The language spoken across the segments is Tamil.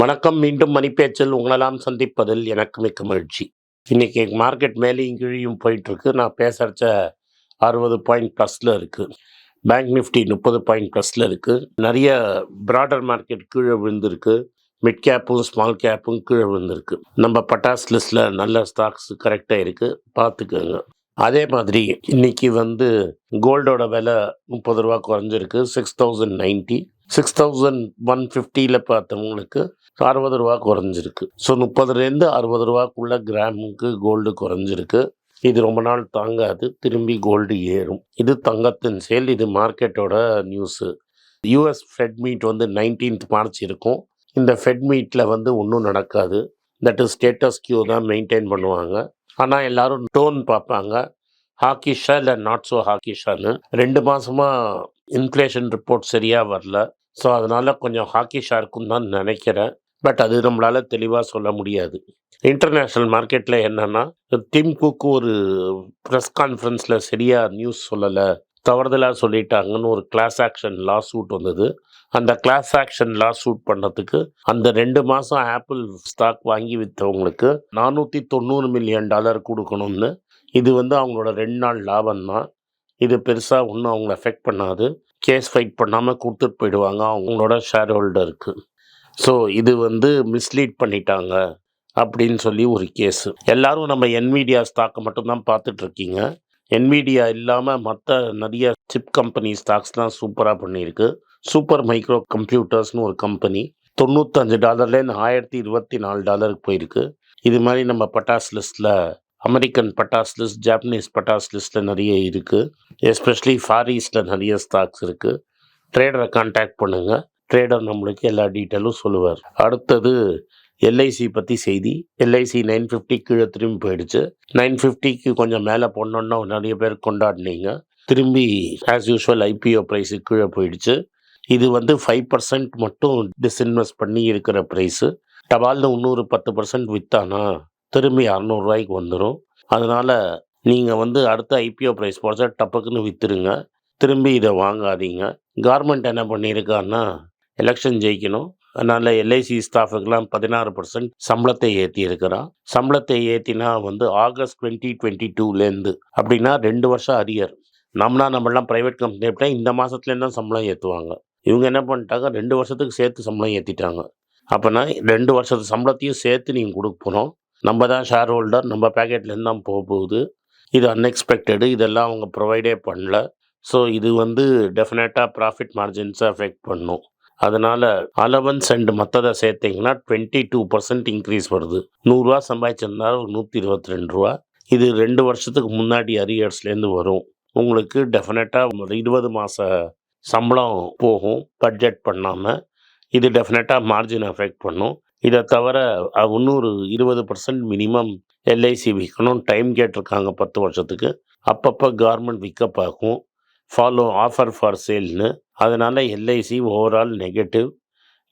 வணக்கம் மீண்டும் மணிப்பேச்சில் உங்களெல்லாம் சந்திப்பதில் எனக்கு மிக்க மகிழ்ச்சி. இன்னைக்கு மார்க்கெட் மேலேயும் கீழியும் போயிட்டுருக்கு. நான் பேசுகிறச்ச அறுபது பாயிண்ட் ப்ளஸில் இருக்குது பேங்க் நிஃப்டி முப்பது பாயிண்ட் ப்ளஸில் இருக்குது நிறைய ப்ராடர் மார்க்கெட் கீழே விழுந்திருக்கு. மிட் கேப்பும் ஸ்மால் கேப்பும் கீழே விழுந்திருக்கு. நம்ம பட்டாஸ் லிஸ்ட்டில் நல்ல ஸ்டாக்ஸ் கரெக்டாக இருக்குது பார்த்துக்கோங்க. அதே மாதிரி இன்னைக்கு வந்து கோல்டோட விலை முப்பது ரூபா குறைஞ்சிருக்கு. Six thousand ninety six thousand one ஃபிஃப்டியில் பார்த்தவங்களுக்கு அறுபது ரூபா குறைஞ்சிருக்கு. ஸோ முப்பதுலேருந்து அறுபது ரூபாக்குள்ள கிராமுக்கு கோல்டு குறைஞ்சிருக்கு. இது ரொம்ப நாள் தாங்காது. திரும்பி கோல்டு ஏறும். இது தங்கத்தின் சேல். இது மார்க்கெட்டோட நியூஸு யூஎஸ் ஃபெட் மீட் வந்து நைன்டீன்த் மார்ச் இருக்கும். இந்த ஃபெட் மீட்டில் வந்து ஒன்றும் நடக்காது. தட் இஸ் ஸ்டேட்டஸ் கியூ தான் மெயின்டைன் பண்ணுவாங்க. ஆனால் எல்லாரும் டோன் பார்ப்பாங்க. ஹாக்கிஷா இல்லை நாட் ஸோ ஹாக்கிஷான்னு ரெண்டு மாதமாக இன்ஃப்ளேஷன் ரிப்போர்ட் சரியாக வரல. ஸோ அதனால் கொஞ்சம் ஹாக்கிஷாக இருக்குன்னு தான் நினைக்கிறேன். பட் அது நம்மளால் தெளிவாக சொல்ல முடியாது. இன்டர்நேஷ்னல் மார்க்கெட்டில் என்னென்னா டிம் குக்கு ஒரு ப்ரெஸ் கான்ஃபரன்ஸில் சரியாக நியூஸ் சொல்லலை. தவறுதலாக சொல்லிட்டாங்கன்னு ஒரு கிளாஸ் ஆக்ஷன் லா சூட் வந்தது. அந்த கிளாஸ் ஆக்ஷன் லா சூட் பண்ணுறதுக்கு அந்த ரெண்டு மாதம் ஆப்பிள் ஸ்டாக் வாங்கி விற்றவங்களுக்கு நானூற்றி தொண்ணூறு மில்லியன் டாலர் கொடுக்கணும்னு. இது வந்து அவங்களோட ரெண்டு நாள் லாபம் தான் இது பெருசாக ஒன்றும் அவங்கள எஃபெக்ட் பண்ணாது. கேஸ் ஃபைட் பண்ணாமல் கொடுத்துட்டு போயிடுவாங்க அவங்களோட ஷேர் ஹோல்டருக்கு ஸோ இது வந்து மிஸ்லீட் பண்ணிட்டாங்க அப்படின்னு சொல்லி ஒரு கேஸு எல்லாரும் நம்ம என்விடியா ஸ்டாக்கை மட்டும்தான் பார்த்துட்ருக்கீங்க என்விடியா இல்லாமல் மற்ற நிறைய சிப் கம்பெனி ஸ்டாக்ஸ் தான் சூப்பராக பண்ணியிருக்கு. சூப்பர் மைக்ரோ கம்ப்யூட்டர்ஸ்னு ஒரு கம்பெனி தொண்ணூத்தஞ்சு டாலர்லேருந்து ஆயிரத்தி இருபத்தி நாலு டாலருக்கு போயிருக்கு. இது மாதிரி நம்ம பட்டாஸ் லிஸ்ட்டில் அமெரிக்கன் பட்டாஸ் லிஸ்ட் ஜாப்பனீஸ் பட்டாஸ் லிஸ்ட்டில் நிறைய இருக்குது எஸ்பெஷலி ஃபார் ஈஸ்டில் நிறைய ஸ்டாக்ஸ் இருக்குது ட்ரேடரை கான்டாக்ட் பண்ணுங்கள் ட்ரேடர் நம்மளுக்கு எல்லா டீட்டெயிலும் சொல்லுவார். அடுத்தது எல்ஐசி பற்றி செய்தி. எல்ஐசி நைன் ஃபிஃப்டி கீழே திரும்பி போயிடுச்சு. நைன் ஃபிஃப்டிக்கு கொஞ்சம் மேலே போனோன்னா நிறைய பேர் கொண்டாடினீங்க. திரும்பி ஆஸ் யூஷுவல் ஐபிஓ ப்ரைஸு கீழே போயிடுச்சு. இது வந்து ஃபைவ் பர்சன்ட் மட்டும் டிஸ்இன்வெஸ்ட் பண்ணி இருக்கிற ப்ரைஸு டபால்னு இன்னொரு பத்து பர்சன்ட் விற்றானா திரும்பி அறநூறுவாய்க்கு வந்துடும் அதனால் நீங்கள் வந்து அடுத்த ஐபிஓ ப்ரைஸ் போகிறச்சா டப்புக்குன்னு விற்றுருங்க திரும்பி இதை வாங்காதீங்க. கவர்மெண்ட் என்ன பண்ணியிருக்கான்னா எலெக்ஷன் ஜெயிக்கணும். அதனால் எல்ஐசி ஸ்டாஃபுக்கெல்லாம் பதினாறு பர்சன்ட் சம்பளத்தை ஏற்றி இருக்கிறான் சம்பளத்தை ஏற்றினா வந்து ஆகஸ்ட் டுவெண்ட்டி டுவெண்ட்டி டூலேருந்து அப்படின்னா ரெண்டு வருஷம் அரியர் நம்மனா நம்மளாம் ப்ரைவேட் கம்பெனி அப்படின்னா இந்த மாதத்துலேருந்து தான் சம்பளம் ஏற்றுவாங்க இவங்க என்ன பண்ணிட்டாங்க? ரெண்டு வருஷத்துக்கு சேர்த்து சம்பளம் ஏற்றிட்டாங்க அப்போனா ரெண்டு வருஷத்து சம்பளத்தையும் சேர்த்து நீங்கள் கொடுக்க போகிறோம் நம்ம தான் ஷேர் ஹோல்டர் நம்ம பேக்கெட்லேருந்து தான் போக போகுது. இது அன்எக்ஸ்பெக்டடு இதெல்லாம் அவங்க ப்ரொவைடே பண்ணல. ஸோ இது வந்து டெஃபினட்டாக ப்ராஃபிட் மார்ஜின்ஸை அஃபெக்ட் பண்ணும். அதனால் அலவன்ஸ் அண்ட் மற்றதை சேர்த்திங்கன்னா டுவெண்ட்டி டூ பர்சன்ட் இன்க்ரீஸ் வருது. நூறுரூவா சம்பாதிச்சிருந்தாலும் ஒரு நூற்றி இருபத்தி ரெண்டு ரூபா. இது ரெண்டு வருஷத்துக்கு முன்னாடி அரியர்ஸ்லேருந்து வரும். உங்களுக்கு டெஃபினட்டாக இருபது மாத சம்பளம் போகும் பட்ஜெட் பண்ணாமல் இது டெஃபினட்டாக மார்ஜின் அஃபெக்ட் பண்ணும். இதை தவிர இன்னொரு இருபது பர்சன்ட் மினிமம் எல்ஐசி விற்கணும் டைம் கேட்டிருக்காங்க பத்து வருஷத்துக்கு. அப்பப்போ கவர்மெண்ட் விற்கப் பார்க்கும் ஃபாலோ ஆஃபர் ஃபார் சேல்னு அதனால் எல்ஐசி ஓவரால் நெகட்டிவ்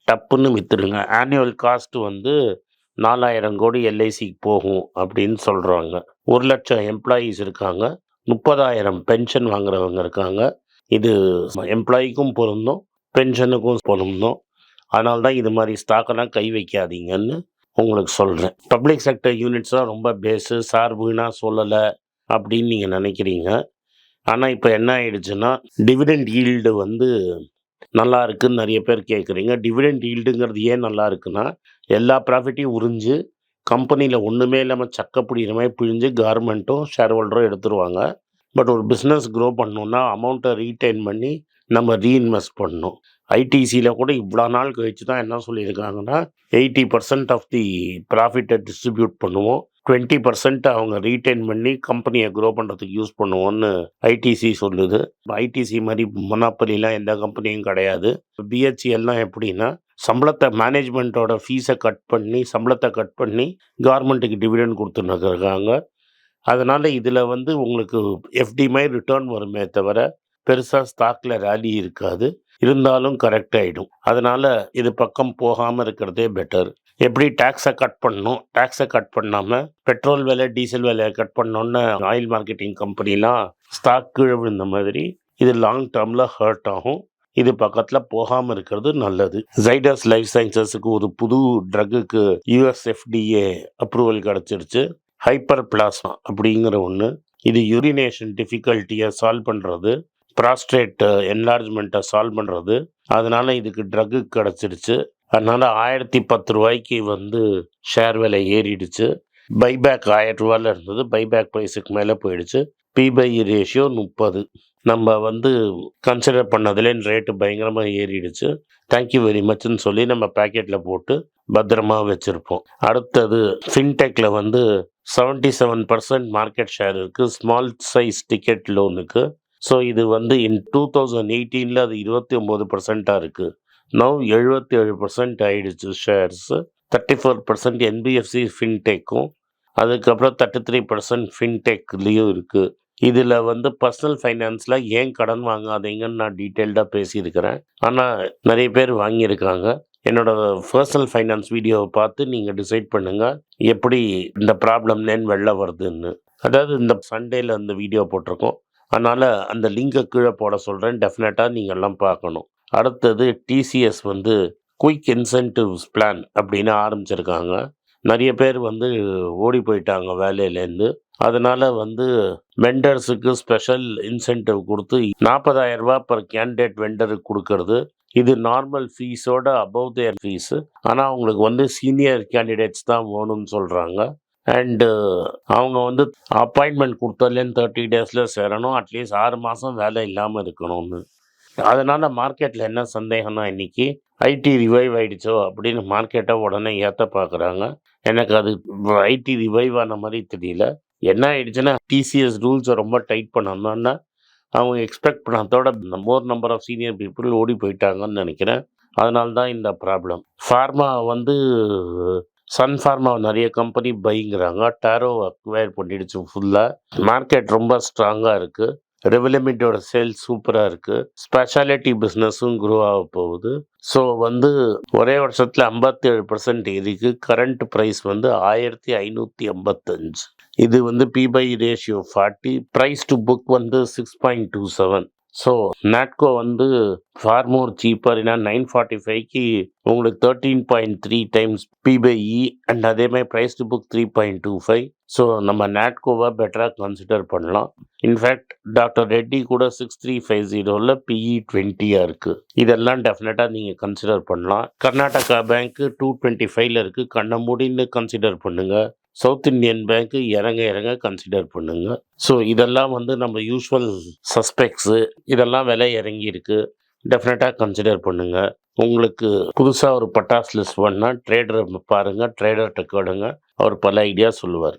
டப்புன்னு விற்றுடுங்க ஆனுவல் காஸ்ட் வந்து நாலாயிரம் கோடி எல்ஐசிக்கு போகும் அப்படின்னு சொல்கிறாங்க ஒரு லட்சம் எம்ப்ளாயீஸ் இருக்காங்க. முப்பதாயிரம் பென்ஷன் வாங்குறவங்க இருக்காங்க. இது எம்ப்ளாயிக்கும் பொருந்தும் பென்ஷனுக்கும் பொருந்தும். அதனால தான் இது மாதிரி ஸ்டாக்கெல்லாம் கை வைக்காதீங்கன்னு உங்களுக்கு சொல்கிறேன் பப்ளிக் செக்டர் யூனிட்ஸ் தான் ரொம்ப பேஸு சார்புனா சொல்லலை அப்படின்னு நீங்கள் நினைக்கிறீங்க. ஆனால் இப்போ என்ன ஆயிடுச்சுன்னா டிவிடெண்ட் ஈல்டு வந்து நல்லா இருக்குன்னு நிறைய பேர் கேட்குறீங்க டிவிடெண்ட் ஈல்டுங்கிறது ஏன் நல்லா இருக்குன்னா எல்லா ப்ராஃபிட்டையும் உறிஞ்சு கம்பெனியில் ஒன்றுமே இல்லாமல் சக்க பிடிக்கிற மாதிரி பிழிஞ்சு கவர்மெண்ட்டும் ஷேர் ஹோல்டரும் எடுத்துருவாங்க. பட் ஒரு பிஸ்னஸ் க்ரோ பண்ணணுன்னா அமௌண்ட்டை ரீட்டைன் பண்ணி நம்ம ரீஇன்வெஸ்ட் பண்ணணும். ஐடிசியில் கூட இவ்வளோ நாள் கழிச்சு தான் என்ன சொல்லியிருக்காங்கன்னா எயிட்டி பர்சன்ட் ஆஃப் தி ப்ராஃபிட்டை டிஸ்ட்ரிபியூட் பண்ணுவோம். டுவெண்ட்டி பர்சன்ட் அவங்க ரீட்டைன் பண்ணி கம்பெனியை க்ரோ பண்ணுறதுக்கு யூஸ் பண்ணுவோன்னு ஐடிசி சொல்லுது. ஐடிசி மாதிரி மொனாப்பலிலாம் எந்த கம்பெனியும் கிடையாது. பிஹெச்சிஎல்லாம் எப்படின்னா சம்பளத்தை மேனேஜ்மெண்ட்டோட ஃபீஸை கட் பண்ணி சம்பளத்தை கட் பண்ணி கவர்மெண்ட்டுக்கு டிவிடெண்ட் கொடுத்துன்னு இருக்காங்க அதனால் இதில் வந்து உங்களுக்கு எஃப்டி மாதிரி ரிட்டர்ன் வருமே தவிர பெருசாக ஸ்டாக்கில் ரேலி இருக்காது. இருந்தாலும் கரெக்ட் ஆகிடும் அதனால் இது பக்கம் போகாமல் இருக்கிறதே பெட்டர் எப்படி டேக்ஸை கட் பண்ணணும்? டேக்ஸை கட் பண்ணாமல் பெட்ரோல் விலை டீசல் விலையை கட் பண்ணோன்னு ஆயில் மார்க்கெட்டிங் கம்பெனிலாம் ஸ்டாக் கீழே விழுந்த மாதிரி இது லாங் டேர்மில் ஹர்ட் ஆகும். இது பக்கத்தில் போகாமல் இருக்கிறது நல்லது. ஜைடஸ் லைஃப் சயின்சஸுக்கு ஒரு புது ட்ரக்குக்கு யூஎஸ்எஃப்டிஏ அப்ரூவல் கிடச்சிருச்சு. ஹைப்பர் பிளாஸ்மா அப்படிங்கிற ஒன்று இது யூரினேஷன் டிஃபிகல்ட்டியை சால்வ் பண்ணுறது ப்ராஸ்ட்ரேட் என்லார்ஜ்மெண்ட்டை சால்வ் பண்ணுறது அதனால் இதுக்கு ட்ரக்கு கிடச்சிருச்சு. அதனால் ஆயிரத்தி பத்து ரூபாய்க்கு வந்து ஷேர் விலை ஏறிடுச்சு. பைபேக் ஆயிரம் ரூபாயில் இருந்தது. பைபேக் ப்ரைஸுக்கு மேலே போயிடுச்சு. பிபை ரேஷியோ முப்பது. நம்ம வந்து கன்சிடர் பண்ணதுல ரேட்டு பயங்கரமாக ஏறிடுச்சு. தேங்க்யூ வெரி மச்னு சொல்லி நம்ம பேக்கெட்டில் போட்டு பத்திரமா வச்சுருப்போம். அடுத்தது ஃபின்டெக்கில் வந்து seventy seven percent market share இருக்குது ஸ்மால் சைஸ் டிக்கெட் லோனுக்கு ஸோ இது வந்து இன் டூ தௌசண்ட் எயிட்டீனில் அது இருபத்தி ஒம்பது பர்சண்ட்டாக இருக்குது நவ் எழுபத்தி ஏழு பர்சன்ட் ஆயிடுச்சு shares thirty four percent NBFC ஃபின்டெக்கும் அதுக்கப்புறம் தேர்ட்டி த்ரீ பர்சன்ட் ஃபின்டெக்லேயும் இருக்குது இதில் வந்து பர்சனல் ஃபைனான்ஸில் ஏன் கடன் வாங்காதீங்கன்னு நான் டீட்டெயில்டாக பேசியிருக்கிறேன். ஆனால் நிறைய பேர் வாங்கியிருக்காங்க. என்னோட பர்சனல் ஃபைனான்ஸ் வீடியோவை பார்த்து நீங்கள் டிசைட் பண்ணுங்கள் எப்படி இந்த ப்ராப்ளம்லேன்னு வெளில வருதுன்னு. அதாவது இந்த சண்டேல அந்த வீடியோ போட்டிருக்கோம். அதனால் அந்த லிங்கை கீழே போட சொல்கிறேன் டெஃபினட்டாக நீங்கள் எல்லாம் பார்க்கணும். அடுத்தது டிசிஎஸ் வந்து குயிக் இன்சென்டிவ்ஸ் பிளான் அப்படின்னு ஆரம்பிச்சிருக்காங்க. நிறைய பேர் வந்து ஓடி போயிட்டாங்க வேலையிலேருந்து அதனால் வந்து வெண்டர்ஸுக்கு ஸ்பெஷல் இன்சென்டிவ் கொடுத்து நாற்பதாயிரம் ரூபாய் பர் கேண்டிடேட் வெண்டருக்கு கொடுக்கறது. இது நார்மல் ஃபீஸோட அபவ் தேர் ஃபீஸு ஆனால் அவங்களுக்கு வந்து சீனியர் கேண்டிடேட்ஸ் தான் வேணும்னு சொல்கிறாங்க அண்டு அவங்க வந்து அப்பாயின்மெண்ட் கொடுத்ததுலேருந்து தேர்ட்டி டேஸில் சேரணும். அட்லீஸ்ட் ஆறு மாதம் வேலை இல்லாமல் இருக்கணும்னு. அதனால் மார்க்கெட்டில் என்ன சந்தேகம்னா இன்றைக்கி ஐடி ரிவைவ் ஆகிடுச்சோ அப்படின்னு மார்க்கெட்டை உடனே ஏற்ற பார்க்குறாங்க எனக்கு அது ஐடி ரிவைவ் ஆன மாதிரி தெரியல. என்ன ஆயிடுச்சுன்னா டிசிஎஸ் ரூல்ஸை ரொம்ப டைட் பண்ணணும்னா அவங்க expect பண்ணதோட more number of senior people ஓடி போயிட்டாங்கன்னு நினைக்கிறேன். அதனால தான் இந்த ப்ராப்ளம் ஃபார்மா வந்து சன் ஃபார்மா நிறைய கம்பெனி பைங்கிறாங்க டேரோ அக்வயர் பண்ணிடுச்சு ஃபுல்லாக மார்க்கெட் ரொம்ப ஸ்ட்ராங்காக இருக்குது ரெவலமெண்ட்டோட சேல்ஸ் சூப்பராக இருக்குது ஸ்பெஷாலிட்டி பிஸ்னஸும் க்ரோ ஆக போகுது. ஸோ வந்து ஒரே வருஷத்தில் ஐம்பத்தேழு பர்சன்ட் ஏறிக்கு. கரண்ட் ப்ரைஸ் வந்து ஆயிரத்தி ஐநூற்றி ஐம்பத்தஞ்சு. இது வந்து P by ratio forty price to book வந்து six point two seven so Natco வந்து ஃபார் மோர் சீப்பர் ஏன்னா நைன் ஃபார்ட்டி ஃபைவ்க்கு உங்களுக்கு thirteen point three times P by E and அதே மாதிரி price to book three point two five so நம்ம நாட்கோவை பெட்டராக கன்சிடர் பண்ணலாம். இன்ஃபேக்ட் டாக்டர் ரெட்டி கூட சிக்ஸ் த்ரீ ஃபைவ் ஜீரோவில் பிஇ டுவெண்ட்டியாக இருக்குது இதெல்லாம் டெஃபினட்டாக நீங்கள் கன்சிடர் பண்ணலாம். கர்நாடகா பேங்க்கு டூ டுவெண்ட்டி ஃபைவ்ல இருக்குது கண்ணை முடின்னு கன்சிடர் பண்ணுங்கள் சவுத் இந்தியன் பேங்க்கு இறங்க இறங்க கன்சிடர் பண்ணுங்க. ஸோ இதெல்லாம் வந்து நம்ம யூஸ்வல் சஸ்பெக்ட்ஸு இதெல்லாம் விலை இறங்கி இருக்கு. டெஃபினட்டாக கன்சிடர் பண்ணுங்க. உங்களுக்கு புதுசாக ஒரு பட்டாஸ் லிஸ்ட் பண்ணால் ட்ரேடரை பாருங்கள் ட்ரேடர்கிட்ட கேளுங்க. அவர் பல ஐடியா சொல்லுவார்.